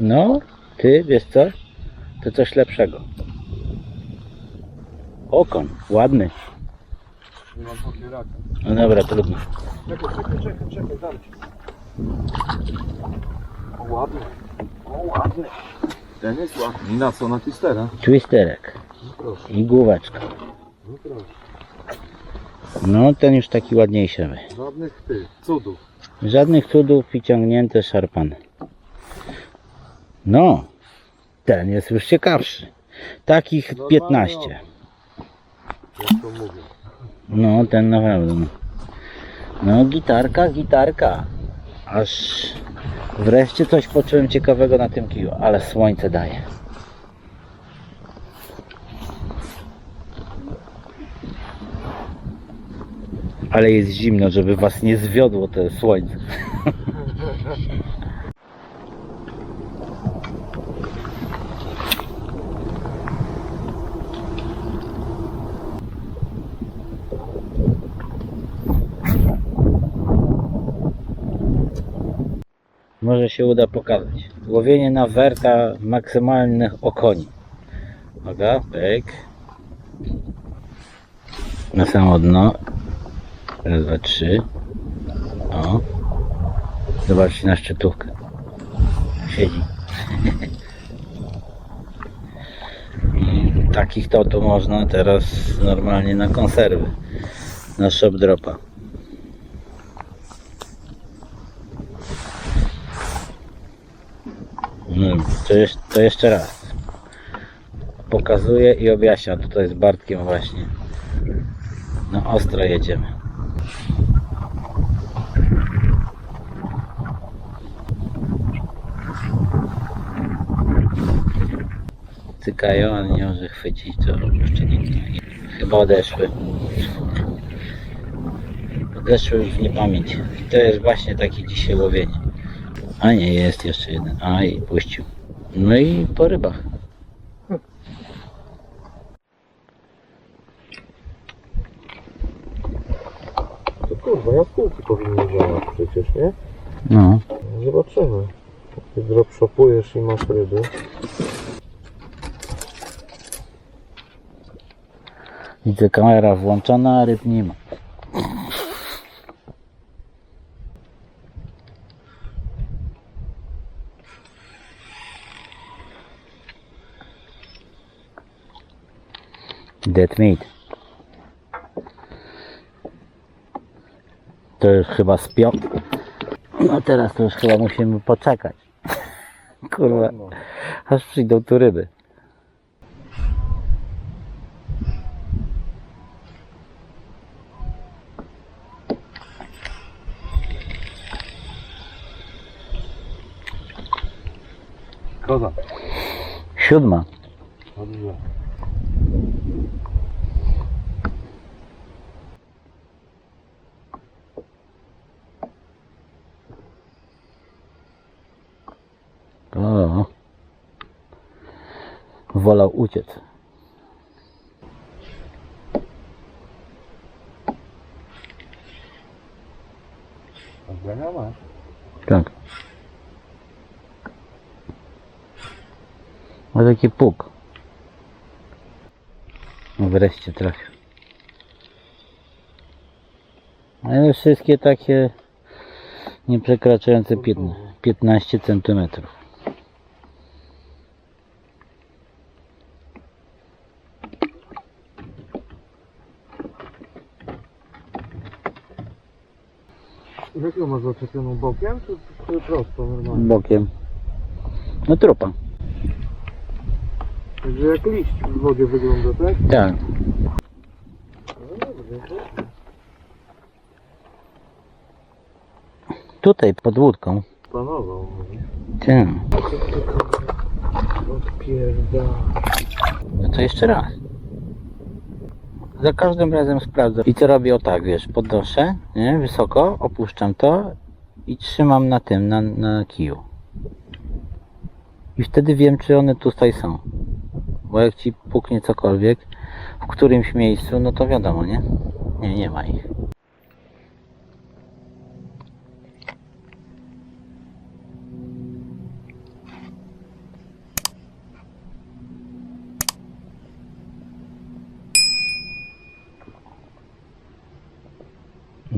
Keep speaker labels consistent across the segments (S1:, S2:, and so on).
S1: No, ty wiesz co? To coś lepszego. Okon, ładny.
S2: Nie mam papieraka.
S1: No dobra, trudno.
S2: Czekaj, czekaj, czekaj, czekaj, dam ci. O, ładny. O, ładny. Ten jest ładny. I na co? Na twistera?
S1: Twisterek
S2: No proszę,
S1: i główeczka.
S2: no proszę.
S1: No, ten już taki ładniejszy.
S2: Żadnych tych cudów.
S1: Żadnych cudów i ciągnięte szarpane. No, ten jest już ciekawszy. Takich
S2: Normalny
S1: 15.
S2: Jak to mówię.
S1: No, ten naprawdę. No gitarka, gitarka. Aż wreszcie coś poczułem ciekawego na tym kiju, ale słońce daje. Ale jest zimno, żeby was nie zwiodło to słońce. Może się uda pokazać. Łowienie na werta maksymalnych okoni. Uwaga, pyk. Na samo dno. Raz, dwa, trzy. O. Zobaczcie na szczytówkę. Siedzi. Takich to tu można teraz normalnie na konserwy. Na shop dropa. No, to, jeszcze, to jeszcze raz. Pokazuję i objaśniam. Tutaj z Bartkiem właśnie. No ostro jedziemy. Cykają, ale nie może chwycić, to jeszcze nie. Chyba odeszły. Odeszły już w niepamięć. I to jest właśnie takie dzisiaj łowienie. A nie, jest jeszcze jeden. A i puścił. No i po rybach.
S2: To kurwa, jaskółki powinny działać przecież, nie?
S1: No.
S2: Zobaczymy. Ty dropshopujesz i masz ryby.
S1: Widzę kamera włączona, a ryb nie ma. Dead meat. To już chyba spią. No teraz to już chyba musimy poczekać. Kurwa,
S2: No.
S1: aż przyjdą tu ryby.
S2: Koza.
S1: Siódma.
S2: Dobrze.
S1: O. Wolał uciec. Tak. Ma taki puk. No wreszcie trafił. Ale wszystkie takie nie przekraczające 15, 15 centymetrów.
S2: Jak ją masz zaczepioną bokiem, czy, czy prosto normalnie?
S1: Bokiem. No trupa.
S2: Także jak liść w wodzie wygląda, tak?
S1: Tak.
S2: No dobrze, to
S1: Tutaj pod łódką.
S2: panował.
S1: Tak.
S2: Odpierda.
S1: No to jeszcze raz. Za każdym razem sprawdzam. I co robię o tak, wiesz, podnoszę, nie, wysoko, opuszczam to i trzymam na tym, na, na kiju. I wtedy wiem, czy one tutaj są. Bo jak ci puknie cokolwiek w którymś miejscu, no to wiadomo, nie? Nie, nie ma ich.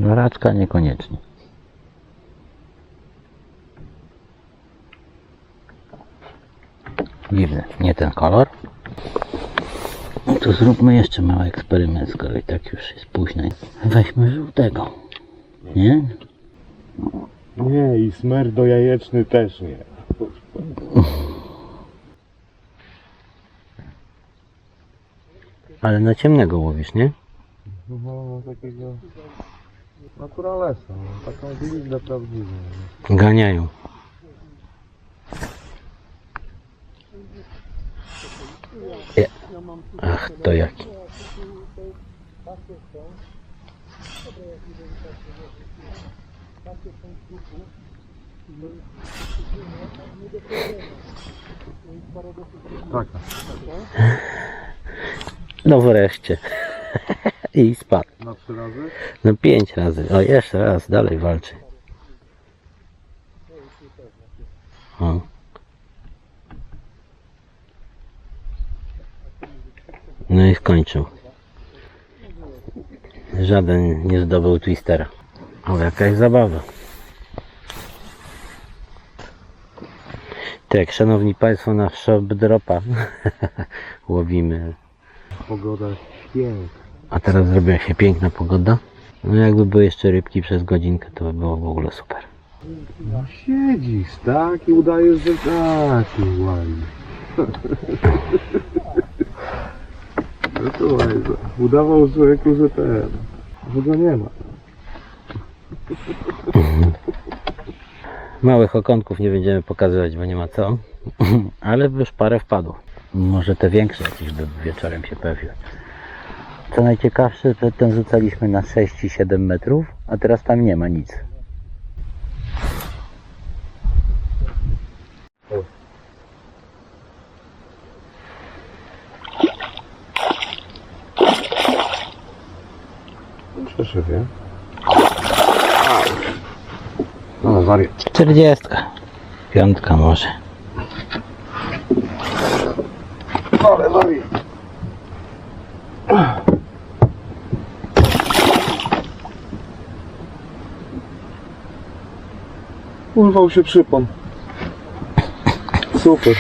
S1: Raczka niekoniecznie. Dziwny, nie ten kolor. No to zróbmy jeszcze mały eksperyment, skoro i tak już jest późno. Weźmy żółtego. Nie?
S2: Nie, i smer do jajeczny też nie.
S1: Ale na ciemnego łowisz, nie?
S2: No, takiego naturalesa, no, taką glizdę prawdziwą.
S1: Ganiają. Je. Ach, to jaki.
S2: Taka.
S1: No wreszcie. I spadł.
S2: Na trzy razy?
S1: No pięć razy. O, jeszcze raz, dalej walczy. O. No i skończył. Żaden nie zdobył twistera. O, jakaś zabawa. Tak, szanowni państwo, na shop dropa łowimy.
S2: Pogoda piękna.
S1: A teraz zrobiła się piękna pogoda. No jakby były jeszcze rybki przez godzinkę, to by było w ogóle super.
S2: No siedzisz, tak? I udajesz, że tak, i ładnie. No to ładnie. Udawał człowieku, że ten, że go nie ma.
S1: Małych okonków nie będziemy pokazywać, bo nie ma co. Ale już parę wpadło. Może te większe jakieś by wieczorem się pojawiły. Co najciekawsze, to ten rzucaliśmy na 6 i 7 metrów, a teraz tam nie ma nic.
S2: Przeszywie. No, wariat.
S1: 40. Piątka może.
S2: Ale wariat. Urwał się przypon. Super.